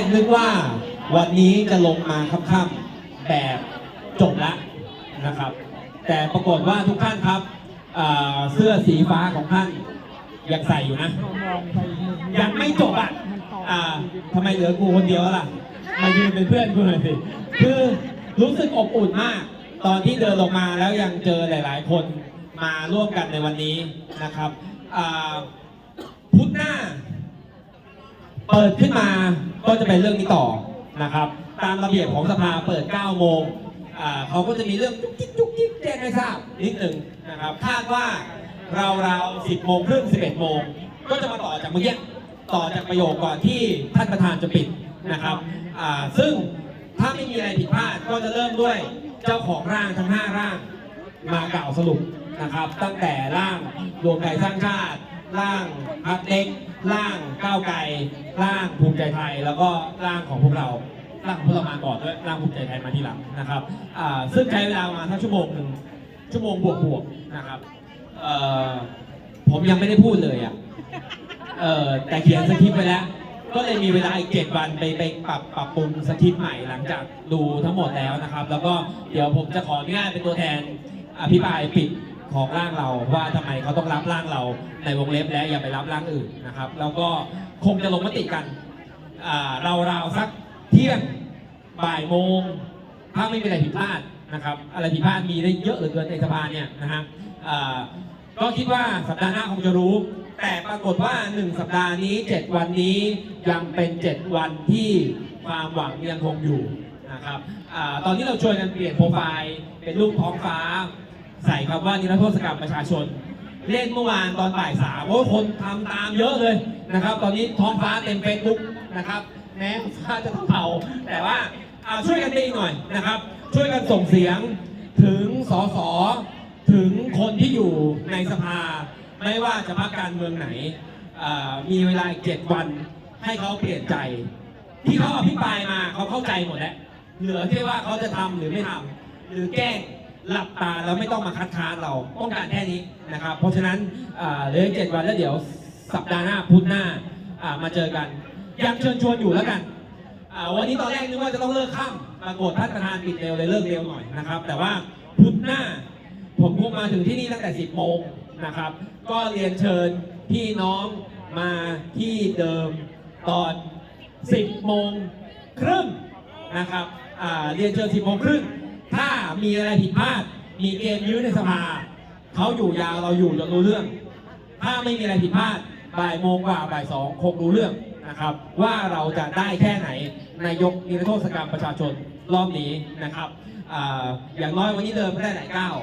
กนึกว่าวันนี้จะลงมาค่ำๆแบบจบละนะครับ แต่ปรากฏว่าทุกท่านครับอ่าเสื้อสีฟ้าของท่านยังใส่อยู่นะ ยังไม่จบอะอ่าทำไมเหลือกูคนเดียวล่ะ มายืนเป็นเพื่อนกูหน่อยสิ คือรู้สึกอบอุ่นมาก ตอนที่เดินลงมาแล้วยังเจอหลาย ๆ คนมาร่วมกันในวันนี้นะครับอ่าพุธหน้า เปิดขึ้นมาก็จะเป็นเรื่องนี้ต่อนะครับ ตามระเบียบของสภาเปิด 9 โมงเขาก็จะมีเรื่องจุกจิกจุกจิกแจ้งให้ทราบนิดหนึ่งนะครับคาดว่าเราเรา10 โมงครึ่ง 11 โมง ก็จะมาต่อจากเมื่อกี้ต่อจากประโยคก่อนที่ท่านประธานจะปิดนะครับซึ่งถ้าไม่มีอะไรผิดพลาดก็จะเริ่มด้วยเจ้าของร่างทั้ง 5 ร่างมากล่าวสรุปนะครับ ตั้งแต่ร่างรวมไทยสร้างชาติ ร่างพักเล็กร่างก้าวไกลร่างภูมิใจไทย แล้วก็ร่างของพวกเราร่างของพวกเรามาก่อนด้วยร่างภูมิใจไทยมาทีหลังนะครับซึ่งใช้เวลามาทั้งชั่วโมงหนึ่งชั่วโมงบวกบวกๆนะครับผมยังไม่ได้พูดเลยอะแต่เขียนสคริปต์ไปแล้วก็เลยมีเวลาอีกเจ็ดวันไปไปปรับปรับปรุงสคริปต์ใหม่หลังจากดูทั้งหมดแล้วนะครับ แล้วก็เดี๋ยวผมจะขออนุญาตเป็นตัวแทนอภิปรายปิด ของร่างเราว่าทำไมเขาต้องรับร่างเราในวงเล็บและอย่าไปรับร่างอื่นนะครับ แล้วก็คงจะลงมติกันอ่าเราสักเที่ยงบ่ายโมงถ้าไม่มีอะไรผิดพลาดนะครับอะไรผิดพลาดมีได้เยอะเหลือเกินในสภาเนี่ยนะฮะก็คิดว่าสัปดาห์หน้าคงจะรู้ แต่ปรากฏว่า 1 สัปดาห์นี้ 7 วันนี้ยังเป็น 7 วันที่ความหวังยังคงอยู่นะครับอตอนนี้เราชวยกันเปลี่ยนโปรไฟล์เป็นรูปท้องฟ้า ใส่คำว่านิรโทษกรรมประชาชน เล่นเมื่อวานตอนบ่ายสามโอ้คนทำตามเยอะเลยนะครับ ตอนนี้ท้องฟ้าเต็มเฟซบุ๊กนะครับ แม้ฟ้าจะเผาแต่ว่าอ่าช่วยกันดีหน่อยนะครับ ช่วยกันส่งเสียงถึงสสถึงคนที่อยู่ในสภา ไม่ว่าจะพักการเมืองไหน มีเวลาอีกเจ็ดวันให้เขาเปลี่ยนใจ ที่เขาอภิปรายมาเขาเข้าใจหมดแล้วเหลือแค่ว่าเขาจะทำหรือไม่ทำหรือแกล้ง หลับตาแล้วไม่ต้องมาคัดค้านเราต้องการแค่นี้นะครับ เพราะฉะนั้นเหลือเจ็ดวันแล้วเดี๋ยวสัปดาห์หน้าพุธหน้ามาเจอกันยังเชิญชวนอยู่แล้วกันวันนี้ตอนแรกนึกว่าจะต้องเลิกค่ำปรากฏท่านประธานปิดเร็วเลยเลิกเร็วหน่อยนะครับ แต่ว่าพุธหน้าผมคงมาถึงที่นี่ตั้งแต่ 10 โมงนะครับ ก็เรียนเชิญพี่น้องมาที่เดิมตอน 10 โมงครึ่งนะครับเรียนเชิญ 10 โมงครึ่ง มีอะไรผิดพลาด มีเกมยื้อในสภาเขาอยู่ยาวเราอยู่จนรู้เรื่อง ถ้าไม่มีอะไรผิดพลาดบ่ายโมงกว่าบ่ายสองคงรู้เรื่องนะครับ ว่าเราจะได้แค่ไหนนายกนิรโทษกรรมประชาชนรอบนี้นะครับออย่างน้อยวันนี้เดินไม่ได้หลายก้าว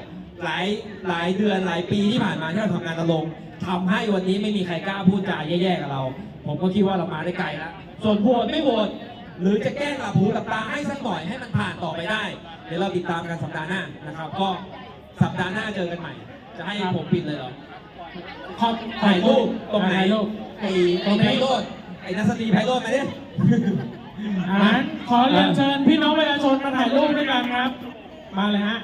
หลายหลายเดือนหลายปีที่ผ่านมาที่เราทำงานตลงทำให้วันนี้ไม่มีใครกล้าพูดจาแย่ๆกับเรา ผมก็คิดว่าเรามาได้ไกลแล้วส่วนโหวตไม่โหวต หรือจะแกล้งหลับหูหลับตาให้สักหน่อยให้มันผ่านต่อไปได้ เดี๋ยวเราติดตามกันสัปดาห์หน้านะครับ ก็สัปดาห์หน้าเจอกันใหม่ จะให้ผมปิดเลยเหรอขอบถ่ายรูปตรงไหนถ่ายรูป ไอ้ไอ้ไพโรดไอ้นัสตรีไพโรดมาดิ อ่าขอเรียนเชิญพี่น้องประชาชนมาถ่ายรูปด้วยกันครับ มาเลยฮะ